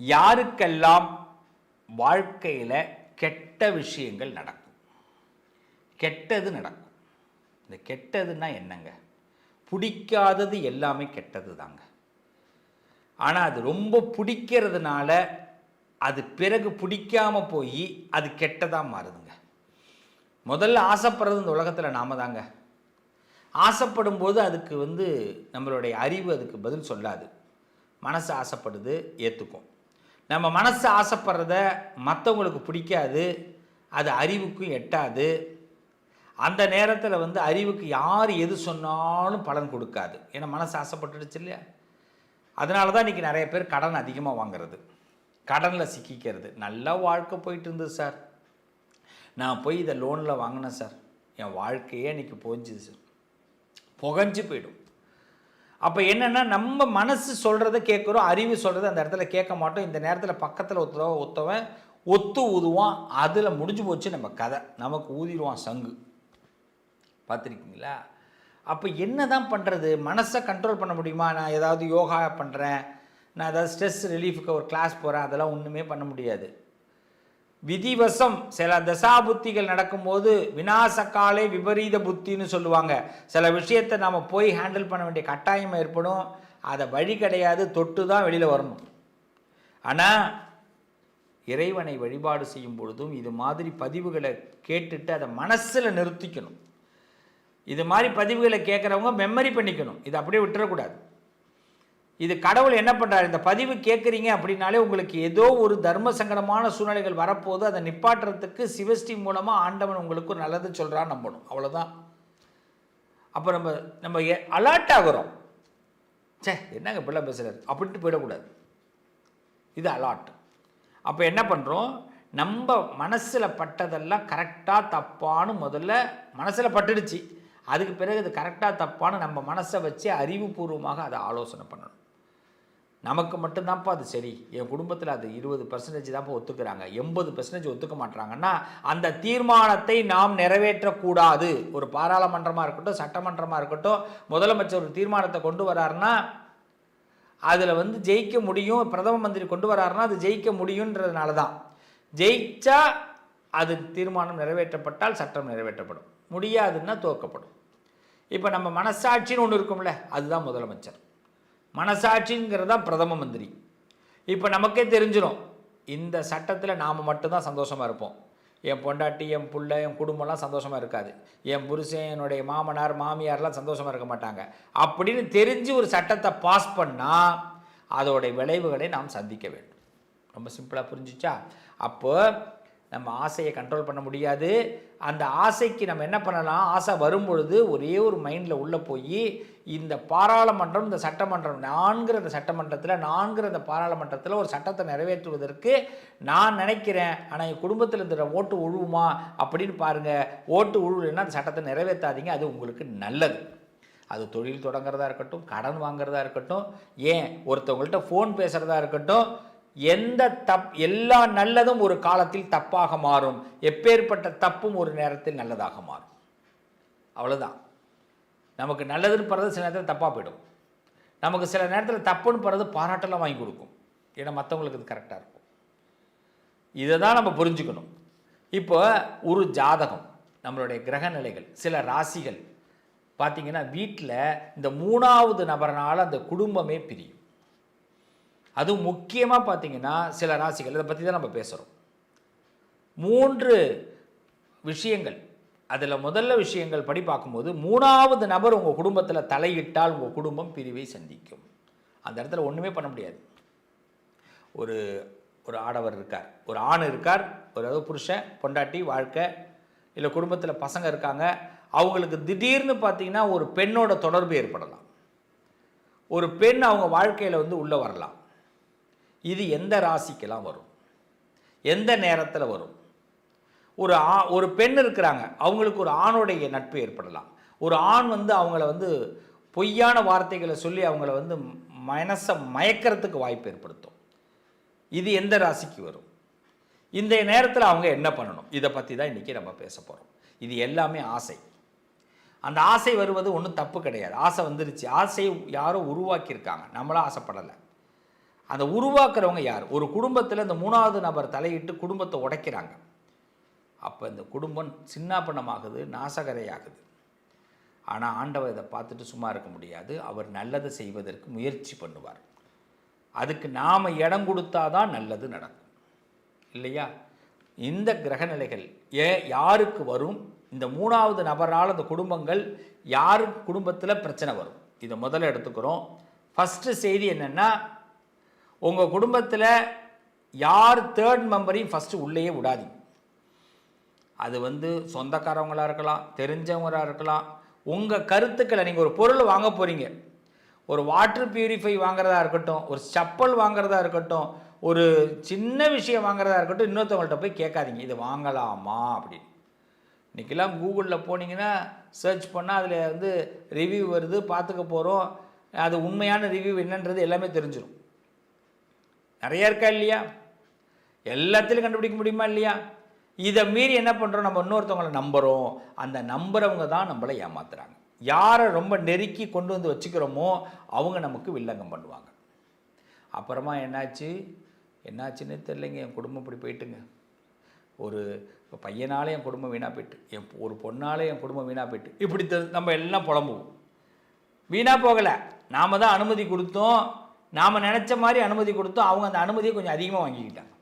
யாருக்கெல்லாம் வாழ்க்கையில் கெட்ட விஷயங்கள் நடக்கும்? கெட்டது நடக்கும். இந்த கெட்டதுன்னா என்னங்க? பிடிக்காதது எல்லாமே கெட்டது தாங்க ஆனால் அது ரொம்ப பிடிக்கிறதுனால அது பிறகு பிடிக்காமல் போய் அது கெட்டதாக மாறுதுங்க. முதல்ல ஆசைப்படுறது இந்த உலகத்தில் நாம தாங்க. ஆசைப்படும் போது அதுக்கு வந்து நம்மளுடைய அறிவு அதுக்கு பதில் சொல்லாது. மனசு ஆசைப்படுது ஏற்றுக்கும் நம்ம மனசு ஆசைப்படுறத மற்றவங்களுக்கு பிடிக்காது அது அறிவுக்கும் எட்டாது. அந்த நேரத்தில் வந்து அறிவுக்கு யார் எது சொன்னாலும் பலன் கொடுக்காது. ஏன்னா மனசு ஆசைப்பட்டுடுச்சு இல்லையா? அதனால தான் இன்றைக்கி நிறைய பேர் கடன் அதிகமாக வாங்குறது. கடனில் சிக்கிக்கிறது. நல்லா வாழ்க்கை போயிட்டு இருந்தது சார். நான் போய் இதை லோனில் வாங்கினேன் சார். என் வாழ்க்கையே இன்றைக்கி போஞ்சுது சார் புகஞ்சு போயிடும். அப்போ என்னென்னா நம்ம மனசு சொல்கிறத கேட்குறோம் அறிவு சொல்கிறத அந்த இடத்துல கேட்க மாட்டோம். இந்த நேரத்தில் பக்கத்தில் ஒருத்தவன் ஒருத்தவன் ஒத்து ஊதுவான் அதில் முடிஞ்சு போச்சு நம்ம கதை. நமக்கு ஊதிடுவான் சங்கு. பார்த்துருக்கீங்களா? அப்போ என்ன தான் பண்ணுறது மனசை கண்ட்ரோல் பண்ண முடியுமா? நான் ஏதாவது யோகா பண்ணுறேன் நான் ஏதாவது ஸ்ட்ரெஸ் ரிலீஃபுக்கு ஒரு கிளாஸ் போகிறேன் அதெல்லாம் ஒன்றுமே பண்ண முடியாது. விதிவசம். சில தசாபுத்திகள் நடக்கும்போது வினாசக்காலே விபரீத புத்தின்னு சொல்லுவாங்க. சில விஷயத்தை நாம் போய் ஹேண்டில் பண்ண வேண்டிய கட்டாயம் ஏற்படும். அதை வழி கிடையாது. தொட்டு தான் வெளியில் வரணும். ஆனால் இறைவனை வழிபாடு செய்யும் பொழுதும் இது மாதிரி பதிவுகளை கேட்டுட்டு அதை மனசில் நிறுத்திக்கணும். இது மாதிரி பதிவுகளை கேட்குறவங்க மெமரி பண்ணிக்கணும். இது அப்படியே விட்டுறக்கூடாது. இது கடவுள் என்ன பண்ணுறாரு இந்த பதிவு கேட்குறீங்க அப்படின்னாலே உங்களுக்கு ஏதோ ஒரு தர்ம சங்கடமான சூழ்நிலைகள் வரப்போது அதை நிப்பாட்டுறதுக்கு சிவஸ்டி மூலமாக ஆண்டவன் உங்களுக்கு நல்லது சொல்கிறான்னு நம்பணும். அவ்வளோதான் அப்போ நம்ம நம்ம அலர்ட் ஆகுறோம். சே என்னங்க இப்படிலாம் பேசுகிறார் அப்படின்ட்டு போயிடக்கூடாது. இது அலாட் அப்போ என்ன பண்ணுறோம் நம்ம மனசில் பட்டதெல்லாம் கரெக்டாக தப்பான்னு முதல்ல மனசில் பட்டுடுச்சு. அதுக்கு பிறகு இது கரெக்டாக தப்பான்னு நம்ம மனசை வச்சு அறிவுபூர்வமாக அதை ஆலோசனை பண்ணணும். நமக்கு மட்டும்தான்ப்பா அது சரி. என் குடும்பத்தில் அது இருபது பர்சன்டேஜ் தான்ப்பா ஒத்துக்கிறாங்க. எண்பது பர்சன்டேஜ் ஒத்துக்க மாட்டுறாங்கன்னா அந்த தீர்மானத்தை நாம் நிறைவேற்றக்கூடாது. ஒரு பாராளுமன்றமாக இருக்கட்டும் சட்டமன்றமாக இருக்கட்டும் முதலமைச்சர் ஒரு தீர்மானத்தை கொண்டு வராருன்னா அதில் வந்து ஜெயிக்க முடியும் பிரதம மந்திரி கொண்டு வராருன்னா அது ஜெயிக்க முடியுன்றதுனால தான் ஜெயிச்சா அது தீர்மானம் நிறைவேற்றப்பட்டால் சட்டம் நிறைவேற்றப்படும். முடியாதுன்னா துவக்கப்படும் இப்போ நம்ம மனசாட்சின்னு ஒன்று இருக்கும்ல அதுதான் முதலமைச்சர். மனசாட்சிங்கிறது தான் பிரதம மந்திரி. இப்போ நமக்கே தெரிஞ்சிடும் இந்த சட்டத்தில் நாம் மட்டும்தான் சந்தோஷமாக இருப்போம். என் பொண்டாட்டி என் பிள்ளை என் குடும்பம்லாம் சந்தோஷமாக இருக்காது. என் புருஷன் என்னுடைய மாமனார் மாமியார்லாம் சந்தோஷமாக இருக்க மாட்டாங்க. அப்படின்னு தெரிஞ்சு ஒரு சட்டத்தை பாஸ் பண்ணால் அதோடைய விளைவுகளை நாம் சந்திக்க வேண்டும். ரொம்ப சிம்பிளாக புரிஞ்சிச்சா? அப்போ நம்ம ஆசையை கண்ட்ரோல் பண்ண முடியாது. அந்த ஆசைக்கு நம்ம என்ன பண்ணலாம்? ஆசை வரும்பொழுது ஒரே ஒரு மைண்டில் உள்ளே போய் இந்த பாராளுமன்றம் இந்த சட்டமன்றம் நான்கிற இந்த சட்டமன்றத்தில் நான்கிற இந்த பாராளுமன்றத்தில் ஒரு சட்டத்தை நிறைவேற்றுவதற்கு நான் நினைக்கிறேன். ஆனால் என் குடும்பத்தில் இந்த ஓட்டு உழுவுமா அப்படின்னு பாருங்கள் ஓட்டு உழுவுலைன்னா அந்த சட்டத்தை நிறைவேற்றாதீங்க. அது உங்களுக்கு நல்லது. அது தொழில் தொடங்குறதா இருக்கட்டும் கடன் வாங்குறதா இருக்கட்டும் ஏன் ஒருத்தவங்கள்ட்ட ஃபோன் பேசுகிறதா இருக்கட்டும் எந்த தப் எல்லா நல்லதும் ஒரு காலத்தில் தப்பாக மாறும். எப்பேற்பட்ட தப்பும் ஒரு நேரத்தில் நல்லதாக மாறும். அவ்வளோதான் நமக்கு நல்லதுன்னு போகிறது சில நேரத்தில் தப்பாக போயிடும். நமக்கு சில நேரத்தில் தப்புன்னு போகிறது பாராட்டெல்லாம் வாங்கி கொடுக்கும். ஏன்னா மற்றவங்களுக்கு இது கரெக்டாக இருக்கும். இதை தான் நம்ம புரிஞ்சுக்கணும். இப்போ ஒரு ஜாதகம் நம்மளுடைய கிரக நிலைகள் சில ராசிகள். பார்த்தீங்கன்னா வீட்டில் இந்த மூணாவது நபர்னால் அந்த குடும்பமே பிரியும். அதுவும் முக்கியமாக பார்த்தீங்கன்னா சில ராசிகள் இதை பற்றி தான் நம்ம பேசுகிறோம் மூன்று விஷயங்கள். அதில் முதல்ல விஷயங்கள் படி பார்க்கும்போது மூணாவது நபர் உங்கள் குடும்பத்தில் தலையிட்டால் உங்கள் குடும்பம் பிரிவை சந்திக்கும். அந்த இடத்துல ஒன்றுமே பண்ண முடியாது. ஒரு ஒரு ஆடவர் இருக்கார் ஒரு ஆண் இருக்கார் ஒரு ஏதோ புருஷன் பொண்டாட்டி வாழ்க்கை இல்லை குடும்பத்தில் பசங்க இருக்காங்க அவங்களுக்கு திடீர்னு பார்த்தீங்கன்னா ஒரு பெண்ணோட தொடர்பு ஏற்படலாம். ஒரு பெண் அவங்க வாழ்க்கையில் வந்து உள்ளே வரலாம். இது எந்த ராசிக்கெல்லாம் வரும்? எந்த நேரத்தில் வரும்? ஒரு ஆ ஒரு பெண் இருக்கிறாங்க. அவங்களுக்கு ஒரு ஆணுடைய நட்பு ஏற்படலாம். ஒரு ஆண் வந்து அவங்கள வந்து பொய்யான வார்த்தைகளை சொல்லி அவங்கள வந்து மனசை மயக்கிறதுக்கு வாய்ப்பு ஏற்படுத்தும். இது எந்த ராசிக்கு வரும்? இந்த நேரத்தில் அவங்க என்ன பண்ணணும்? இதை பற்றி தான் இன்றைக்கி நம்ம பேச போகிறோம் இது எல்லாமே ஆசை. அந்த ஆசை வருவது ஒன்றும் தப்பு கிடையாது. ஆசை வந்துருச்சு. ஆசையை யாரோ உருவாக்கியிருக்காங்க. நம்மளாம் ஆசைப்படலை. அந்த உருவாக்குறவங்க யார்? ஒரு குடும்பத்தில் இந்த மூணாவது நபர் தலையிட்டு குடும்பத்தை உடைக்கிறாங்க. அப்போ இந்த குடும்பம் சின்னாப்பண்ணமாகுது நாசகரையாகுது. ஆனால் ஆண்டவர் இதை பார்த்துட்டு சும்மா இருக்க முடியாது. அவர் நல்லதை செய்வதற்கு முயற்சி பண்ணுவார். அதுக்கு நாம் இடம் கொடுத்தாதான் நல்லது நடக்கும். இல்லையா? இந்த கிரகநிலைகள் ஏ யாருக்கு வரும்? இந்த மூணாவது நபரால் அந்த குடும்பங்கள் யார் குடும்பத்தில் பிரச்சனை வரும்? இதை முதல்ல எடுத்துக்கிறோம். ஃபஸ்ட்டு செய்தி என்னென்னா உங்கள் குடும்பத்தில் யார் தேர்ட் மெம்பரையும் ஃபஸ்ட்டு உள்ளேயே விடாதீங்க. அது வந்து சொந்தக்காரவங்களாக இருக்கலாம் தெரிஞ்சவங்களாக இருக்கலாம். உங்கள் கருத்துக்களை நீங்கள் ஒரு பொருள் வாங்க போகிறீங்க ஒரு வாட்டர் பியூரிஃபை வாங்குறதா இருக்கட்டும் ஒரு செப்பல் வாங்குறதா இருக்கட்டும் ஒரு சின்ன விஷயம் வாங்குறதா இருக்கட்டும் இன்னொருத்தவங்கள்ட்ட போய் கேட்காதீங்க. இது வாங்கலாமா அப்படின்னு. இன்றைக்கெல்லாம் கூகுளில் போனீங்கன்னா சர்ச் பண்ணால் அதில் வந்து ரிவ்யூ வருது பார்த்துக்க போகிறோம் அது உண்மையான ரிவ்யூ என்னன்றது எல்லாமே தெரிஞ்சிடும் நிறையா இருக்கா இல்லையா? எல்லாத்திலையும் கண்டுபிடிக்க முடியுமா இல்லையா? இதை மீறி என்ன பண்ணுறோம் நம்ம இன்னொருத்தவங்களை நம்புகிறோம் அந்த நம்புறவங்க தான் நம்மளை ஏமாத்துறாங்க. யாரை ரொம்ப நெருக்கி கொண்டு வந்து வச்சுக்கிறோமோ அவங்க நமக்கு வில்லங்கம் பண்ணுவாங்க. அப்புறமா என்னாச்சு? என்னாச்சுன்னு தெரிலங்க என் குடும்பம் இப்படி போயிட்டுங்க. ஒரு பையனாலே என் குடும்பம் வீணாக போயிட்டு என் ஒரு பொண்ணாலே என் குடும்பம் வீணாக போயிட்டு இப்படி நம்ம எல்லாம் புலம்புவோம். வீணாக போகலை. நாம் தான் அனுமதி கொடுத்தோம். நாம் நினச்ச மாதிரி அனுமதி கொடுத்தோம். அவங்க அந்த அனுமதியை கொஞ்சம் அதிகமாக வாங்கிக்கிட்டாங்க.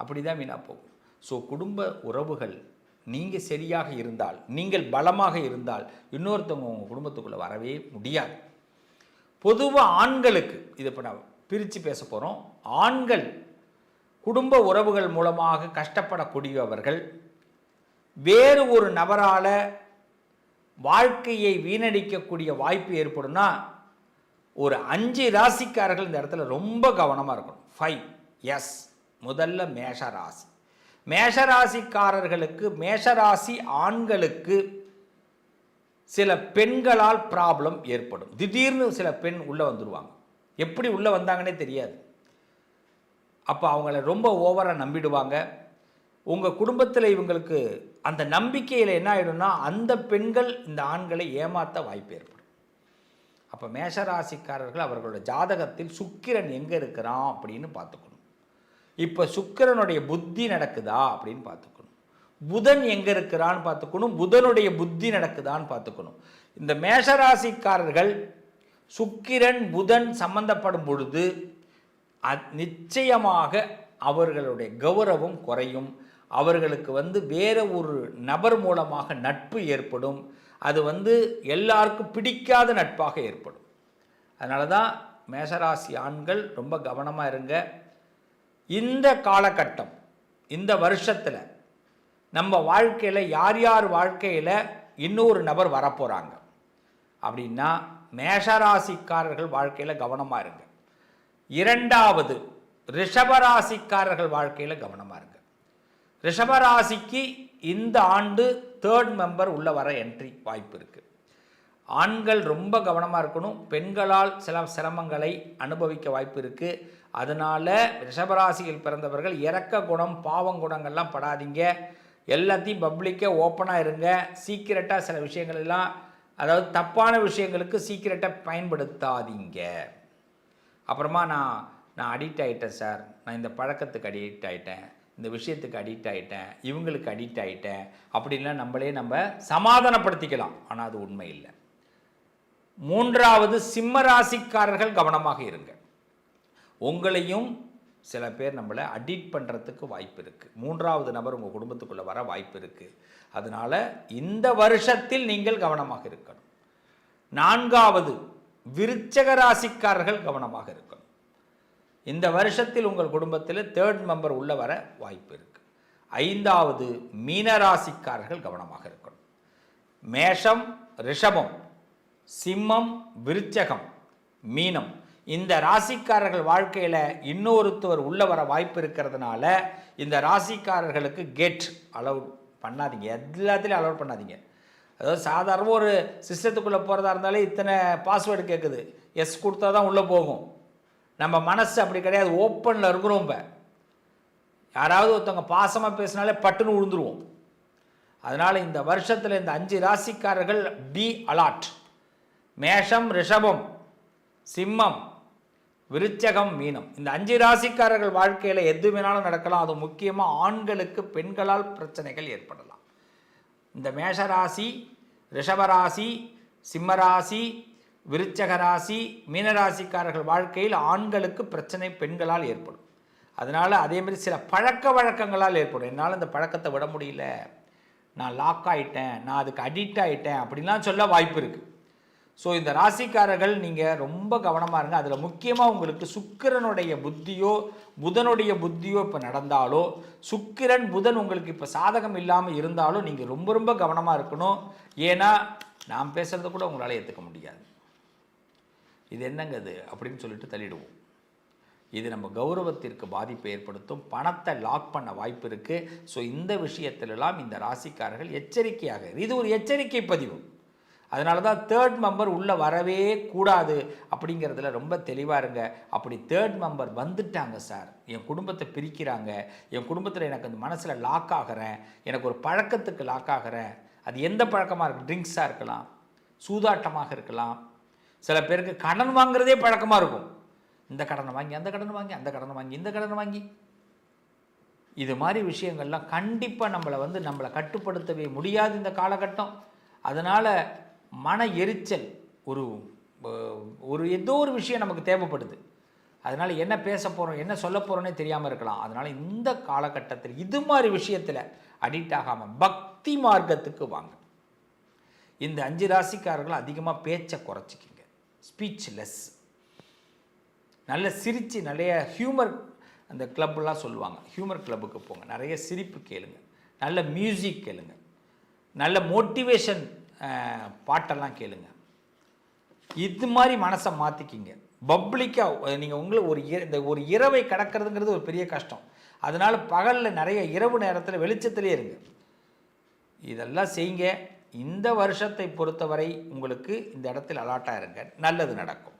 அப்படி தான் வீணாக போகும். ஸோ குடும்ப உறவுகள் நீங்கள் சரியாக இருந்தால் நீங்கள் பலமாக இருந்தால் இன்னொருத்தவங்க உங்கள் குடும்பத்துக்குள்ளே வரவே முடியாது. பொதுவாக ஆண்களுக்கு இதை இப்போ நான் பிரித்து பேச போகிறோம் ஆண்கள் குடும்ப உறவுகள் மூலமாக கஷ்டப்படக்கூடியவர்கள் வேறு ஒரு நபரால் வாழ்க்கையை வீணடிக்கக்கூடிய வாய்ப்பு ஏற்படும்னா ஒரு அஞ்சு ராசிக்காரர்கள் இந்த இடத்துல ரொம்ப கவனமாக இருக்கணும். ஃபைவ் எஸ் முதல்ல மேஷ ராசி. மேஷராசிக்காரர்களுக்கு மேஷராசி ஆண்களுக்கு சில பெண்களால் ப்ராப்ளம் ஏற்படும். திடீர்னு சில பெண் உள்ளே வந்துடுவாங்க எப்படி உள்ளே வந்தாங்கன்னே தெரியாது. அப்போ அவங்கள ரொம்ப ஓவராக நம்பிடுவாங்க. உங்கள் குடும்பத்தில் இவங்களுக்கு அந்த நம்பிக்கையில் என்ன ஆகிடும்னா அந்த பெண்கள் இந்த ஆண்களை ஏமாற்ற வாய்ப்பு ஏற்படும். அப்போ மேஷராசிக்காரர்கள் அவர்களோட ஜாதகத்தில் சுக்கிரன் எங்கே இருக்கிறான் அப்படின்னு பார்த்துக்கணும். இப்போ சுக்கிரனுடைய புத்தி நடக்குதா அப்படின்னு பார்த்துக்கணும். புதன் எங்கே இருக்கிறான்னு பார்த்துக்கணும். புதனுடைய புத்தி நடக்குதான்னு பார்த்துக்கணும். இந்த மேஷராசிக்காரர்கள் சுக்கிரன் புதன் சம்பந்தப்படும் பொழுது நிச்சயமாக அவர்களுடைய கௌரவம் குறையும். அவர்களுக்கு வந்து வேற ஒரு நபர் மூலமாக நட்பு ஏற்படும். அது வந்து எல்லாருக்கும் பிடிக்காத நட்பாக ஏற்படும். அதனால தான் மேஷராசி ஆண்கள் ரொம்ப கவனமாக இருங்க. இந்த காலகட்டம் இந்த வருஷத்தில் நம்ம வாழ்க்கையில் யார் யார் வாழ்க்கையில் இன்னொரு நபர் வரப்போகிறாங்க அப்படின்னா மேஷராசிக்காரர்கள் வாழ்க்கையில் கவனமாக இருங்க. இரண்டாவது ரிஷபராசிக்காரர்கள் வாழ்க்கையில் கவனமாக இருங்க. ரிஷபராசிக்கு இந்த ஆண்டு தேர்ட் மெம்பர் உள்ள வர என்ட்ரி வாய்ப்பு இருக்குது ஆண்கள் ரொம்ப கவனமாக இருக்கணும். பெண்களால் சில சிரமங்களை அனுபவிக்க வாய்ப்பு இருக்குது அதனால் ரிஷபராசியில் பிறந்தவர்கள் இறக்க குணம் பாவம் குணங்கள்லாம் படாதீங்க. எல்லாத்தையும் பப்ளிக்காக ஓப்பனாக இருங்க. சீக்கிரட்டாக சில விஷயங்கள் எல்லாம் அதாவது தப்பான விஷயங்களுக்கு சீக்கிரட்டாக பயன்படுத்தாதீங்க. அப்புறமா நான் நான் அடிக்ட் ஆகிட்டேன் சார் நான் இந்த பழக்கத்துக்கு அடிக்ட் ஆகிட்டேன் இந்த விஷயத்துக்கு அடிக்ட் ஆகிட்டேன் இவங்களுக்கு அடிக்ட் ஆகிட்டேன் அப்படின்லாம் நம்மளே நம்ம சமாதானப்படுத்திக்கலாம். ஆனால் அது உண்மை இல்லை. மூன்றாவது சிம்ம ராசிக்காரர்கள் கவனமாக இருங்க. உங்களையும் சில பேர் நம்மளை அடிட் பண்ணுறதுக்கு வாய்ப்பு இருக்குது மூன்றாவது நபர் உங்கள் குடும்பத்துக்குள்ளே வர வாய்ப்பு இருக்குது அதனால் இந்த வருஷத்தில் நீங்கள் கவனமாக இருக்கணும். நான்காவது விருச்சக ராசிக்காரர்கள் கவனமாக இருக்கணும். இந்த வருஷத்தில் உங்கள் குடும்பத்தில் தேர்ட் மெம்பர் உள்ள வர வாய்ப்பு இருக்குது ஐந்தாவது மீனராசிக்காரர்கள் கவனமாக இருக்கணும். மேஷம் ரிஷபம் சிம்மம் விருச்சகம் மீனம். இந்த ராசிக்காரர்கள் வாழ்க்கையில் இன்னொருத்தவர் உள்ளே வர வாய்ப்பு இருக்கிறதுனால இந்த ராசிக்காரர்களுக்கு கேட் அலௌட் பண்ணாதீங்க. எல்லாத்துலேயும் அலோவ் பண்ணாதீங்க. அதாவது சாதாரண ஒரு சிஸ்டத்துக்குள்ளே போகிறதா இருந்தாலே இத்தனை பாஸ்வேர்டு கேட்குது எஸ் கொடுத்தா தான் உள்ளே போகும். நம்ம மனசு அப்படி கிடையாது. ஓப்பனில் இருக்கிறோம் இப்போ. யாராவது ஒருத்தவங்க பாசமாக பேசினாலே பட்டுன்னு விழுந்துருவோம் அதனால் இந்த வருஷத்தில் இந்த அஞ்சு ராசிக்காரர்கள் பி அலாட் மேஷம் ரிஷபம் சிம்மம் விருச்சகம் மீனம். இந்த அஞ்சு ராசிக்காரர்கள் வாழ்க்கையில் எது வேணாலும் நடக்கலாம். அது முக்கியமாக ஆண்களுக்கு பெண்களால் பிரச்சனைகள் ஏற்படலாம். இந்த மேஷராசி ரிஷபராசி சிம்மராசி விருச்சக ராசி மீனராசிக்காரர்கள் வாழ்க்கையில் ஆண்களுக்கு பிரச்சனை பெண்களால் ஏற்படும். அதனால் அதேமாதிரி சில பழக்க வழக்கங்களால் ஏற்படும். என்னால் இந்த பழக்கத்தை விட முடியல. நான் லாக் ஆகிட்டேன் நான் அதுக்கு அடிக்ட் ஆகிட்டேன் அப்படின்லாம் சொல்ல வாய்ப்பு இருக்குது ஸோ இந்த ராசிக்காரர்கள் நீங்கள் ரொம்ப கவனமாக இருங்க. அதில் முக்கியமாக உங்களுக்கு சுக்கிரனுடைய புத்தியோ புதனுடைய புத்தியோ இப்போ நடந்தாலோ சுக்கிரன் புதன் உங்களுக்கு இப்போ சாதகம் இல்லாமல் இருந்தாலும் நீங்கள் ரொம்ப ரொம்ப கவனமாக இருக்கணும். ஏன்னா நான் பேசுகிறத கூட உங்களால் ஏற்றுக்க முடியாது. இது என்னங்க இது? அப்படின்னு சொல்லிட்டு தள்ளிடுவோம். இது நம்ம கௌரவத்திற்கு பாதிப்பை ஏற்படுத்தும். பணத்தை லாக் பண்ண வாய்ப்பு இருக்குது ஸோ இந்த விஷயத்திலெல்லாம் இந்த ராசிக்காரர்கள் எச்சரிக்கையாக இது ஒரு எச்சரிக்கை பதிவு. அதனால தான் தேர்ட் மெம்பர் உள்ளே வரவே கூடாது அப்படிங்கிறதுல ரொம்ப தெளிவாக இருங்க. அப்படி தேர்ட் மெம்பர் வந்துட்டாங்க சார் என் குடும்பத்தை பிரிக்கிறாங்க. என் குடும்பத்தில் எனக்கு அந்த மனசில் லாக் ஆகிறேன். எனக்கு ஒரு பழக்கத்துக்கு லாக் ஆகிறேன். அது எந்த பழக்கமாக இருக்கு ட்ரிங்க்ஸாக இருக்கலாம் சூதாட்டமாக இருக்கலாம். சில பேருக்கு கடன் வாங்குறதே பழக்கமாக இருக்கும். இந்த கடனை வாங்கி அந்த கடனை வாங்கி அந்த கடனை வாங்கி இந்த கடனை வாங்கி. இது மாதிரி விஷயங்கள்லாம் கண்டிப்பாக நம்மளை வந்து நம்மளை கட்டுப்படுத்தவே முடியாது இந்த காலகட்டம். அதனால் மன எரிச்சல் ஒரு ஒரு ஏதோ ஒரு விஷயம் நமக்கு தேவைப்படுது. அதனால் என்ன பேச போகிறோம் என்ன சொல்ல போகிறோன்னே தெரியாமல் இருக்கலாம். அதனால் இந்த காலகட்டத்தில் இது மாதிரி விஷயத்தில் அடிக்ட் ஆகாமல் பக்தி மார்க்கத்துக்கு வாங்க. இந்த அஞ்சு ராசிக்காரர்கள் அதிகமாக பேச்சை குறைச்சிக்கிங்க. ஸ்பீச்லெஸ் நல்ல சிரித்து நிறைய ஹியூமர் அந்த கிளப்லாம் சொல்லுவாங்க. ஹியூமர் கிளப்புக்கு போங்க. நிறைய சிரிப்பு கேளுங்க. நல்ல மியூசிக் கேளுங்க. நல்ல மோட்டிவேஷன் பாட்டெல்லாம் கேளுங்க. இது மாதிரி மனசை மாற்றிக்கிங்க பப்ளிக்காக நீங்கள் உங்களை ஒரு இர- இந்த ஒரு இரவை கடக்கிறதுங்கிறது ஒரு பெரிய கஷ்டம். அதனால் பகலில் நிறைய இரவு நேரத்தில் வெளிச்சத்திலே இருங்க. இதெல்லாம் செய்யுங்க இந்த வருஷத்தை பொறுத்தவரை உங்களுக்கு இந்த இடத்தில் அலாட்டாக இருங்க. நல்லது நடக்கும்.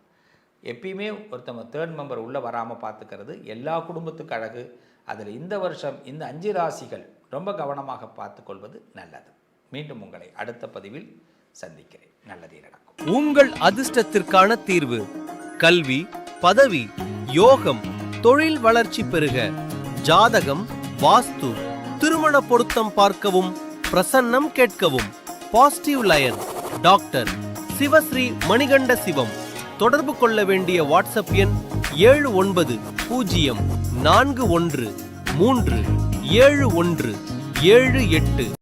எப்பயுமே ஒருத்தவங்க தேர்ட் மெம்பர் உள்ளே வராமல் பார்த்துக்கிறது எல்லா குடும்பத்துக்கு அழகு. அதில் இந்த வருஷம் இந்த அஞ்சு ராசிகள் ரொம்ப கவனமாக பார்த்துக்கொள்வது நல்லது. மீண்டும் உங்களை அடுத்த பதிவில் சந்திக்கிறேன். நல்லதே நடக்கும். உங்கள் அதிர்ஷ்டத்திற்கான தீர்வு கல்வி பதவி யோகம் தொழில் வளர்ச்சி பெருக ஜாதகம் வாஸ்து திருமண பொருத்தம் பார்க்கவும் பிரசன்னம் கேட்கவும் positive lion doctor Sivasri Manikanda Sivam. தொடர்பு கொள்ள வேண்டிய வாட்ஸ்அப் எண் ஏழு ஒன்பது பூஜ்ஜியம் நான்கு ஒன்று மூன்று ஏழு ஒன்று ஏழு எட்டு.